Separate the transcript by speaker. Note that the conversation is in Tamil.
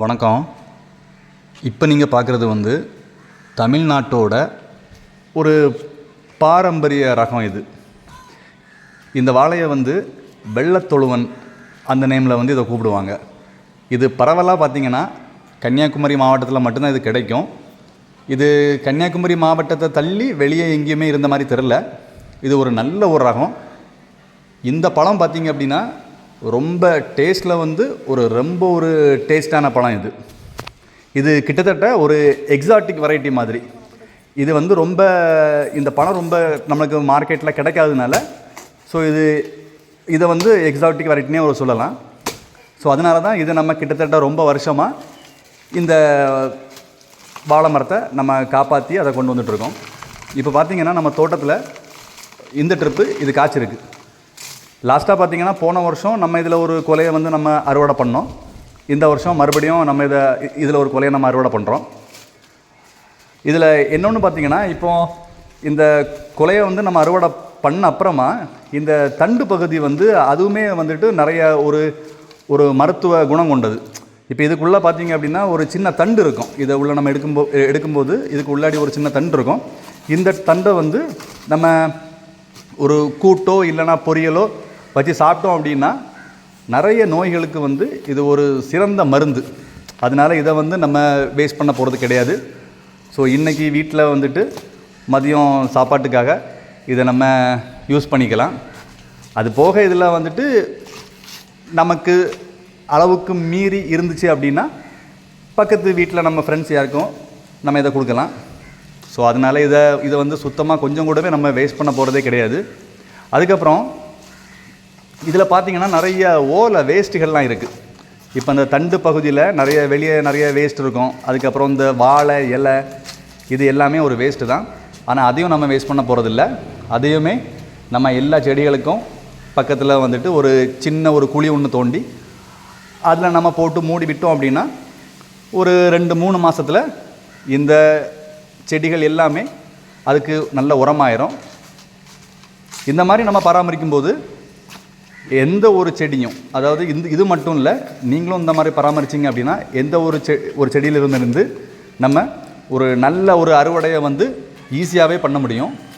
Speaker 1: வணக்கம். இப்போ நீங்கள் பார்க்குறது வந்து தமிழ்நாட்டோட ஒரு பாரம்பரிய ரகம் இது. இந்த வாழையை வந்து வெள்ளத்தொழுவன் அந்த நேமில் வந்து இதை கூப்பிடுவாங்க. இது பரவலாக பார்த்தீங்கன்னா கன்னியாகுமரி மாவட்டத்தில் மட்டும்தான் இது கிடைக்கும். இது கன்னியாகுமரி மாவட்டத்தை தள்ளி வெளியே எங்கேயுமே இருந்த மாதிரி தெரில இது ஒரு நல்ல ஒரு ரகம். இந்த பழம் பார்த்தீங்க அப்படின்னா ரொம்ப டேஸ்ட்டில் வந்து ஒரு ரொம்ப ஒரு டேஸ்டான பழம் இது. இது கிட்டத்தட்ட ஒரு எக்ஸாட்டிக் வெரைட்டி மாதிரி. இது வந்து ரொம்ப இந்த பழம் ரொம்ப நம்மளுக்கு மார்க்கெட்டில் கிடைக்காததுனால ஸோ இது இதை வந்து எக்ஸாட்டிக் வெரைட்டினே ஒரு சொல்லலாம். ஸோ அதனால தான் இது நம்ம கிட்டத்தட்ட ரொம்ப வருஷமாக இந்த வாழை மரத்தை நம்ம காப்பாற்றி அதை கொண்டு வந்துட்ருக்கோம் இப்போ பார்த்திங்கன்னா நம்ம தோட்டத்தில் இந்த ட்ரிப்பு இது காய்ச்சிருக்கு லாஸ்ட்டாக பார்த்தீங்கன்னா போன வருஷம் நம்ம இதில் ஒரு கொலையை வந்து நம்ம அறுவடை பண்ணோம். இந்த வருஷம் மறுபடியும் நம்ம இதை இதில் ஒரு கொலையை நம்ம அறுவடை பண்ணுறோம் இதில் இன்னொன்று பார்த்தீங்கன்னா இப்போ இந்த கொலையை வந்து நம்ம அறுவடை பண்ண அப்புறமா இந்த தண்டு பகுதி வந்து அதுவுமே வந்துட்டு நிறைய ஒரு ஒரு மருத்துவ குணம் கொண்டது. இப்போ இதுக்குள்ளே பார்த்தீங்க அப்படின்னா ஒரு சின்ன தண்டு இருக்கும். இதை உள்ள நம்ம எடுக்கும்போ எடுக்கும்போது இதுக்கு உள்ளாடி ஒரு சின்ன தண்டு இருக்கும். இந்த தண்டை வந்து நம்ம ஒரு கூட்டோ இல்லைன்னா பொரியலோ வச்சு சாப்பிட்டோம் அப்படின்னா நிறைய நோய்களுக்கு வந்து இது ஒரு சிறந்த மருந்து. அதனால் இதை வந்து நம்ம வேஸ்ட் பண்ண போகிறது கிடையாது. ஸோ இன்றைக்கி வீட்டில் வந்துட்டு மதியம் சாப்பாட்டுக்காக இதை நம்ம யூஸ் பண்ணிக்கலாம். அது போக இதில் வந்துட்டு நமக்கு அளவுக்கு மீறி இருந்துச்சு அப்படின்னா பக்கத்து வீட்டில் நம்ம ஃப்ரெண்ட்ஸ் யாருக்கும் நம்ம இதை கொடுக்கலாம். ஸோ அதனால் இதை இதை வந்து சுத்தமாக கொஞ்சம் கூடவே நம்ம வேஸ்ட் பண்ண போகிறதே கிடையாது. அதுக்கப்புறம் இதில் பார்த்தீங்கன்னா நிறைய ஓலை வேஸ்ட்டுகள்லாம் இருக்குது இப்போ இந்த தண்டு பகுதியில் நிறைய வெளியே நிறைய வேஸ்ட் இருக்கும். அதுக்கப்புறம் இந்த வாழை இலை இது எல்லாமே ஒரு வேஸ்ட்டு தான். ஆனால் அதையும் நம்ம வேஸ்ட் பண்ண போகிறதில்ல அதையுமே நம்ம எல்லா செடிகளுக்கும் பக்கத்தில் வந்துட்டு ஒரு சின்ன ஒரு குழி ஒன்று தோண்டி அதில் நம்ம போட்டு மூடி விட்டோம் அப்படின்னா ஒரு ரெண்டு மூணு மாதத்தில் இந்த செடிகள் எல்லாமே அதுக்கு நல்ல உரமாயிரும். இந்த மாதிரி நம்ம பராமரிக்கும் போது எந்த ஒரு செடியும் அதாவது இந்த இது மட்டும் இல்லை நீங்களும் இந்த மாதிரி பராமரிச்சிங்க அப்படின்னா எந்த ஒரு செ ஒரு செடியிலிருந்து இருந்து நம்ம ஒரு நல்ல ஒரு அறுவடையை வந்து ஈஸியாகவே பண்ண முடியும்.